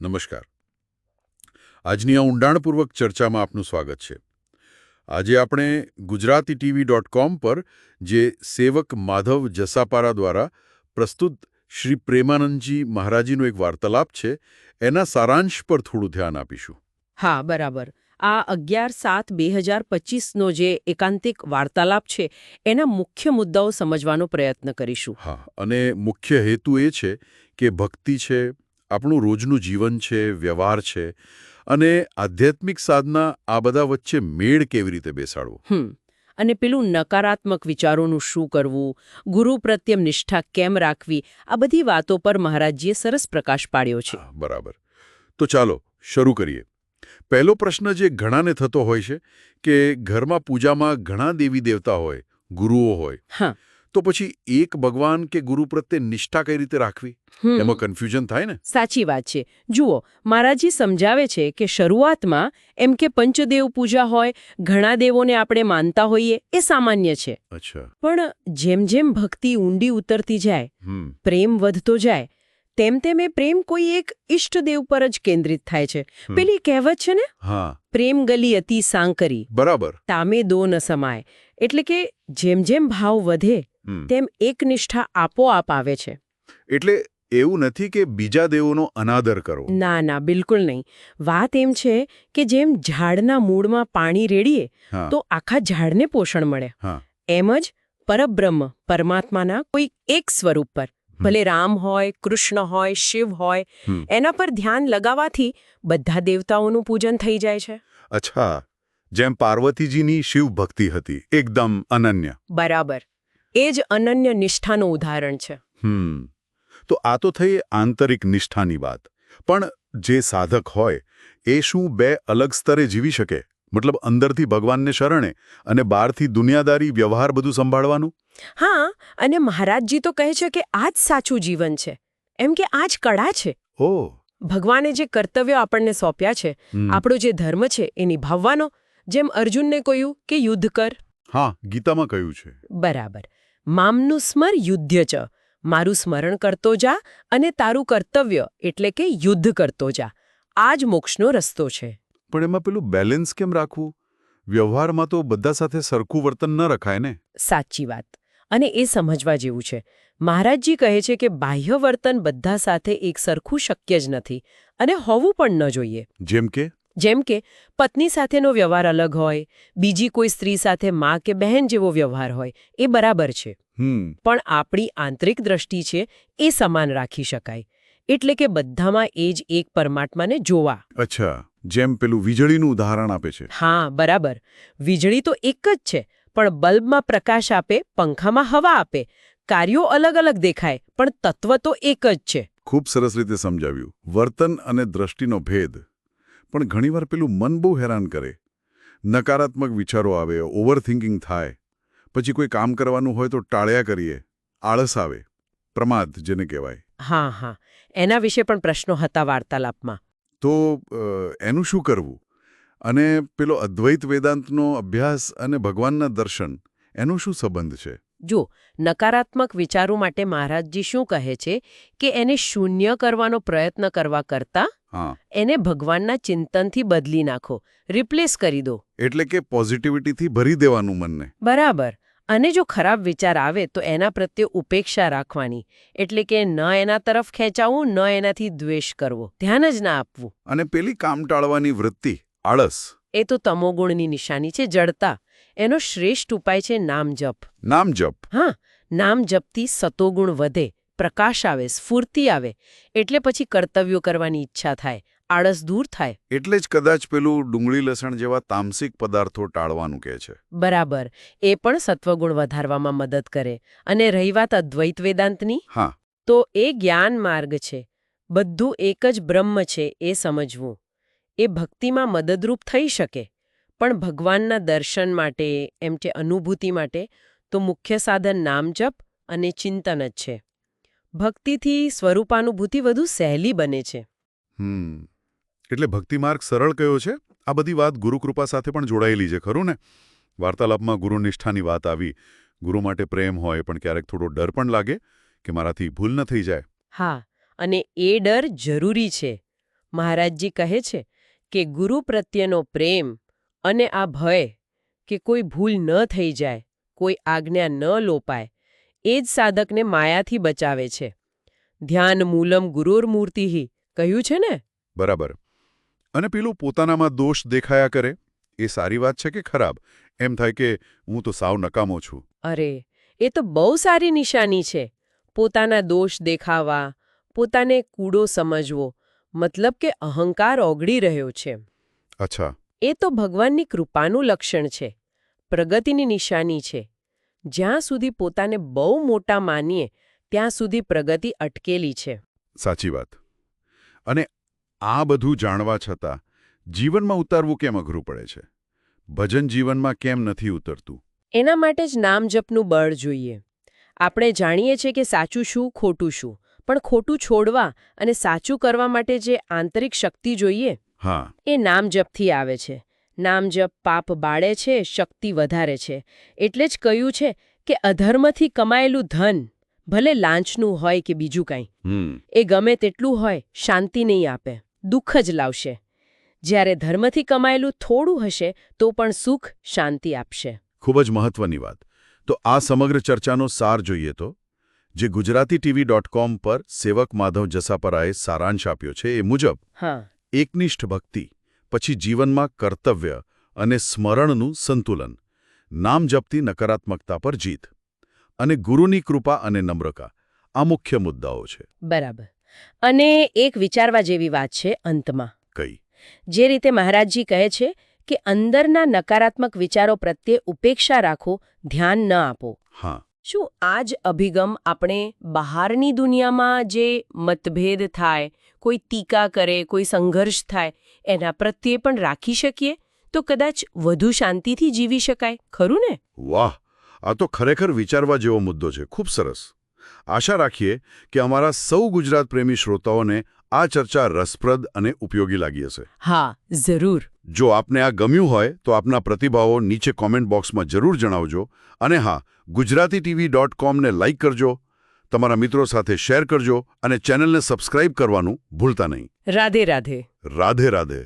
નમસ્કાર. આજની આ ઊંડાણપૂર્વક ચર્ચામાં આપનું સ્વાગત છે. આજે આપણે ગુજરાતી ટીવી ડોટ કોમ પર જે સેવક માધવ જસાપારા દ્વારા પ્રસ્તુત શ્રી પ્રેમાનંદજી મહારાજીનો એક વાર્તાલાપ છે એના સારાંશ પર થોડું ધ્યાન આપીશું. હા બરાબર. આ અગિયાર સાત બે હજાર પચીસનો જે એકાંતિક વાર્તાલાપ છે એના મુખ્ય મુદ્દાઓ સમજવાનો પ્રયત્ન કરીશું. હા અને મુખ્ય હેતુ એ છે કે ભક્તિ છે આપણું રોજનું જીવન છે વ્યવહાર છે અને આધ્યાત્મિક સાધના આ બધા વચ્ચે મેળ કેવી રીતે બેસાડવો? અને પેલું નકારાત્મક વિચારોનું શું કરવું? ગુરુ પ્રત્યે નિષ્ઠા કેમ રાખવી? આ બધી વાતો પર મહારાજજીએ સરસ પ્રકાશ પાડ્યો છે. બરાબર. તો ચાલો શરૂ કરીએ. પહેલો પ્રશ્ન જે ઘણાને થતો હોય છે કે ઘરમાં પૂજામાં ઘણા દેવી દેવતા હોય ગુરુઓ હોય. હા. તો પછી એક ભગવાન કે ગુરુ પ્રત્યે નિષ્ઠા કઈ રીતે રાખવી? એમાં કન્ફ્યુઝન થાય ને? સાચી વાત છે. જુઓ મહારાજજી સમજાવે છે કે શરૂઆતમાં એમ કે પંચદેવ પૂજા હોય ઘણા દેવોને આપણે માનતા હોઈએ એ સામાન્ય છે. પણ જેમ જેમ ભક્તિ ઊંડી ઉતરતી જાય પ્રેમ વધતો જાય તેમ તેમ એ પ્રેમ કોઈ એક ઇષ્ટદેવ પર જ કેન્દ્રિત થાય છે. પેલી કહેવત છે ને? પ્રેમ ગલી અતિ સાંકરી. બરાબર. તામે દો ન સમાય. એટલે કે જેમ જેમ ભાવ વધે તેમ એક નિષ્ઠા આપોઆપ આવે છે. એટલે એવું નથી કે બીજા દેવોનો અનાદર કરવો ના ના બિલકુલ નહીં. વાત એમ છે કે જેમ ઝાડના મૂળમાં પાણી રેડીએ તો આખા ઝાડને પોષણ મળે. એમ જ પરબ્રહ્મ પરમાત્માના કોઈ એક સ્વરૂપ પર. ભલે રામ હોય કૃષ્ણ હોય શિવ હોય એના પર ધ્યાન લગાવવાથી બધા દેવતાઓનું પૂજન થઈ જાય છે. અચ્છા. જેમ પાર્વતીજીની શિવ ભક્તિ હતી એકદમ અનન્ય. બરાબર. એ જ અનન્ય નિષ્ઠાનું ઉદાહરણ છે. હમ. તો આ તો થઈ આંતરિક નિષ્ઠાની વાત. પણ જે સાધક હોય એ શું બે અલગ સ્તરે જીવી શકે? મતલબ અંદરથી ભગવાનને શરણે અને બહારથી દુનિયાદારી વ્યવહાર બધું સંભાળવાનું? હા અને મહારાજજી તો કહે છે કે આ જ સાચું જીવન છે. એમ કે આ જ કળા છે. ઓ. ભગવાને જે કર્તવ્ય આપણને સોંપ્યા છે આપણો જે ધર્મ છે એ નિભાવવાનો જેમ અર્જુનને કહ્યું કે યુદ્ધ કર. હા ગીતામાં કહ્યું છે. બરાબર. મામનું સ્મર યુદ્ધ ચ મારું સ્મરણ કરતો જા અને તારું કર્તવ્ય એટલે કે યુદ્ધ કરતો જા. આ જ મોક્ષનો રસ્તો છે. પણ એમાં પેલું બેલેન્સ કેમ રાખવું? વ્યવહારમાં તો બધા સાથે સરખું વર્તન ન રખાય ને? સાચી વાત. અને એ સમજવા જેવું છે. મહારાજજી કહે છે કે બાહ્ય વર્તન બધા સાથે એક સરખું શક્ય જ નથી અને હોવું પણ ન જોઈએ. જેમ કે? જેમ કે પત્ની સાથેનો વ્યવહાર અલગ હોય બીજી કોઈ સ્ત્રી સાથે માં કે બહેન જેવો વ્યવહાર હોય એ બરાબર છે. પણ આપણી આંતરિક દ્રષ્ટિ છે એ સમાન રાખી શકાય. એટલે કે બધામાં એ જ એક પરમાત્માને જોવા. અચ્છા જેમ પેલું વીજળીનું ઉદાહરણ આપે છે. હા બરાબર. વીજળી તો એક જ છે પણ બલ્બમાં પ્રકાશ આપે પંખામાં હવા આપે. કાર્યો અલગ અલગ દેખાય પણ તત્વ તો એક જ છે. ખૂબ સરસ રીતે સમજાવ્યું. વર્તન અને દ્રષ્ટિનો ભેદ. પણ ઘણીવાર પેલું મન બહુ હેરાન કરે. નકારાત્મક વિચારો આવે ઓવરથિંકિંગ થાય. પછી કોઈ કામ કરવાનું હોય તો ટાળ્યા કરીએ આળસ આવે. પ્રમાદ જેને કહેવાય. હા હા. એના વિશે પણ પ્રશ્નો હતા વાર્તાલાપમાં. તો એનું શું કરવું? અને પેલો અદ્વૈત વેદાંતનો અભ્યાસ અને ભગવાનના દર્શન એનો શું સંબંધ છે? જો નકારાત્મક વિચારો માટે મહારાજજી શું કહે છે કે એને શૂન્ય કરવાનો પ્રયત્ન કરવા કરતાં એને ભગવાનના ચિંતનથી બદલી નાખો. રિપ્લેસ કરી દો. એટલે કે પોઝિટિવિટીથી ભરી દેવાનું મનને. બરાબર. અને જો ખરાબ વિચાર આવે તો એના પ્રત્યે ઉપેક્ષા રાખવાની. એટલે કે ન એના તરફ ખેંચાવું ન એનાથી દ્વેષ કરવો. ધ્યાન જ ના આપવું. અને પેલી કામ ટાળવાની વૃત્તિ આળસ. એ તો તમોગુણની નિશાની છે જડતા. એનો શ્રેષ્ઠ ઉપાય છે નામ જપ નામ જપ હા નામ જપથી સતોગુણ વધે. પ્રકાશ આવે સ્ફૂર્તિ આવે એટલે પછી કર્તવ્યો કરવાની ઈચ્છા થાય આળસ દૂર થાય. એટલે જ કદાચ પેલું ડુંગળી લસણ જેવા તામસિક પદાર્થો ટાળવાનું કહે છે. બરાબર. એ પણ સત્વગુણ વધારવામાં મદદ કરે. અને રહી વાત અદ્વૈત વેદાંતની? હા. તો એ જ્ઞાન માર્ગ છે. બધું એક જ બ્રહ્મ છે એ સમજવું. એ ભક્તિમાં મદદરૂપ થઈ શકે. પણ ભગવાનના દર્શન માટે એમ કે અનુભૂતિ માટે તો મુખ્ય સાધન નામ જપ અને ચિંતન જ છે. ભક્તિથી સ્વરૂપાનુભૂતિ વધુ સહેલી બને છે. હમ. એટલે ભક્તિ માર્ગ સરળ કયો છે? આ બધી વાત ગુરુકૃપા સાથે પણ જોડાયેલી છે ખરું ને? વાર્તાલાપમાં ગુરુનિષ્ઠાની વાત આવી. ગુરુ માટે પ્રેમ હોય પણ ક્યારેક થોડો ડર પણ લાગે કે મારાથી ભૂલ ન થઈ જાય. હા અને એ ડર જરૂરી છે. મહારાજજી કહે છે કે ગુરુ પ્રત્યેનો પ્રેમ અને આ ભય કે કોઈ ભૂલ ન થઈ જાય કોઈ આજ્ઞા ન લોપાય એ જ સાધકને માયાથી બચાવે છે. ધ્યાન મૂલમ ગુરુર્મૂર્તિહિ કહ્યું છે ને? બરાબર. અને પેલું પોતાનામાં દોષ દેખાયા કરે એ સારી વાત છે કે ખરાબ? એમ થાય કે હું તો સાવ નકામો છું. અરે એ તો બહુ સારી નિશાની છે. પોતાના દોષ દેખાવા પોતાને કૂડો સમજવો મતલબ કે અહંકાર ઓગળી રહ્યો છે. અચ્છા. એ તો ભગવાનની કૃપાનું લક્ષણ છે. પ્રગતિની નિશાની છે. જ્યાં સુધી પોતાને બહુ મોટા માનીએ ત્યાં સુધી પ્રગતિ અટકેલી છે. સાચી વાત. અને આ બધું જાણવા છતાં જીવનમાં ઉતારવું કેમ અઘરું પડે છે? ભજન જીવનમાં કેમ નથી ઉતરતું? એના માટે જ નામ જપનું બળ જોઈએ. આપણે જાણીએ છીએ કે સાચું શું ખોટું શું. પણ ખોટું છોડવા અને સાચું કરવા માટે જે આંતરિક શક્તિ જોઈએ હા. એ નામ જપથી આવે છે. નામ જપ પાપ બાળે છે શક્તિ વધારે છે. એટલે જ કહ્યું છે કે અધર્મથી કમાયેલું ધન ભલે લાંચનું હોય કે બીજું કંઈ એ ગમે તેટલું હોય શાંતિ નહીં આપે દુઃખ જ લાવશે. જ્યારે ધર્મથી કમાયેલું થોડું હશે તો પણ સુખ શાંતિ આપશે. ખૂબ જ મહત્વની વાત. તો આ સમગ્ર ચર્ચાનો સાર જોઈએ તો? જે ગુજરાતી ટીવી ડોટ કોમ પર સેવક માધવ જસાપરાએ સારાંશ આપ્યો છે એ મુજબ હા. એકનિષ્ઠ ભક્તિ પછી જીવનમાં કર્તવ્ય અને સ્મરણનું સંતુલન નામ જપતી નકારાત્મકતા પર જીત અને ગુરુની કૃપા અને નમ્રતા આ મુખ્ય મુદ્દાઓ છે. બરાબર. અને એક વિચારવા જેવી વાત છે અંતમાં. કઈ? જે રીતે મહારાજજી કહે છે કે અંદરના નકારાત્મક વિચારો પ્રત્યે ઉપેક્ષા રાખો ધ્યાન ન આપો. હા. શું આ જ અભિગમ આપણે બહારની દુનિયામાં જે મતભેદ થાય, કોઈ ટીકા કરે, કોઈ સંઘર્ષ થાય, એના પ્રત્યે પણ રાખી શકીએ? તો કદાચ વધુ શાંતિથી જીવી શકાય, ખરું ને? વાહ! આ તો ખરેખર વિચારવા જેવો મુદ્દો છે. ખૂબ સરસ. આશા રાખીએ કે અમારા સૌ ગુજરાત પ્રેમી શ્રોતાઓને આ ચર્ચા રસપ્રદ અને ઉપયોગી લાગી હશે. હા જરૂર. જો આપને આ ગમ્યું હોય તો આપના પ્રતિભાવો નીચે કોમેન્ટ બોક્સમાં જરૂર જણાવજો અને હા ગુજરાતી ટીવી ડોટ કોમને લાઇક કરજો તમારા મિત્રો સાથે શેર કરજો અને ચેનલને સબસ્ક્રાઇબ કરવાનું ભૂલતા નહીં. રાધે રાધે. રાધે રાધે.